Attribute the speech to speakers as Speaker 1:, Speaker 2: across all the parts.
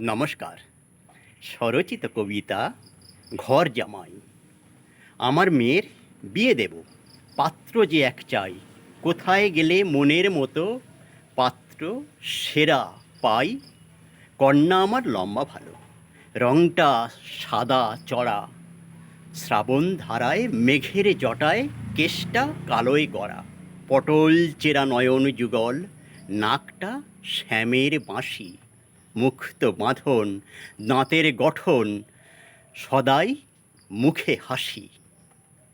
Speaker 1: নমস্কার। স্বরচিত কবিতা, ঘর জামাই। আমার মেয়ের বিয়ে দেব। পাত্র যে এক চাই। কোথায় গেলে মনের মতো? পাত্র সেরা পাই। কন্যা আমার লম্বা ভালো। রংটা সাদা চড়া। শ্রাবণ ধারায় মেঘের জটায় কেশটা কালোয় গড়া। পটল চেরা নয়ন যুগল, নাকটা শ্যামের বাঁশি। মুক্ত বাঁধন, দাঁতের গঠন, সদাই মুখে হাসি।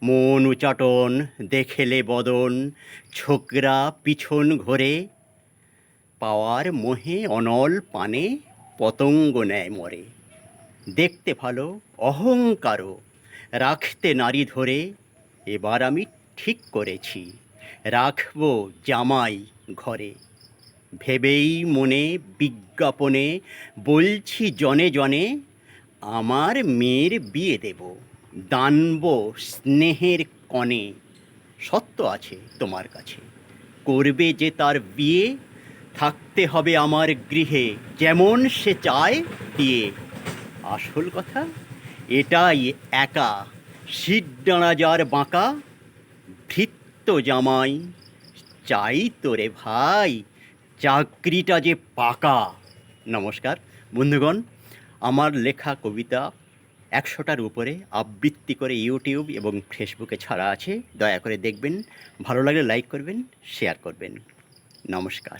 Speaker 1: মন উচাটন, দেখেলে বদন, ছোকরা পিছন ঘোরে, পাওয়ার মোহে অনল পানে পতঙ্গ নেয় মরে। দেখতে ভালো, অহংকারও, রাখতে নারী ধরে, এবার আমি ঠিক করেছি, রাখব জামাই ঘরে। ভেবেই মনে বিজ্ঞাপনে বলছি জনে জনে, আমার মেয়ের বিয়ে দেব, দানব স্নেহের কণে। সত্য আছে তোমার কাছে, করবে যে তার বিয়ে, থাকতে হবে আমার গৃহে, যেমন সে চায় দিয়ে। আসল কথা, এটাই একা শীত যার বাঁকা ভৃত্য জামাই, চাই তোরে ভাই চাকরিটা যে পাকা। নমস্কার, বন্ধুগণ, আমার লেখা কবিতা একশোটার উপরে আবৃত্তি করে ইউটিউব এবং ফেসবুকে ছাড়া আছে। দয়া করে দেখবেন, ভালো লাগলে লাইক করবেন, শেয়ার করবেন। নমস্কার।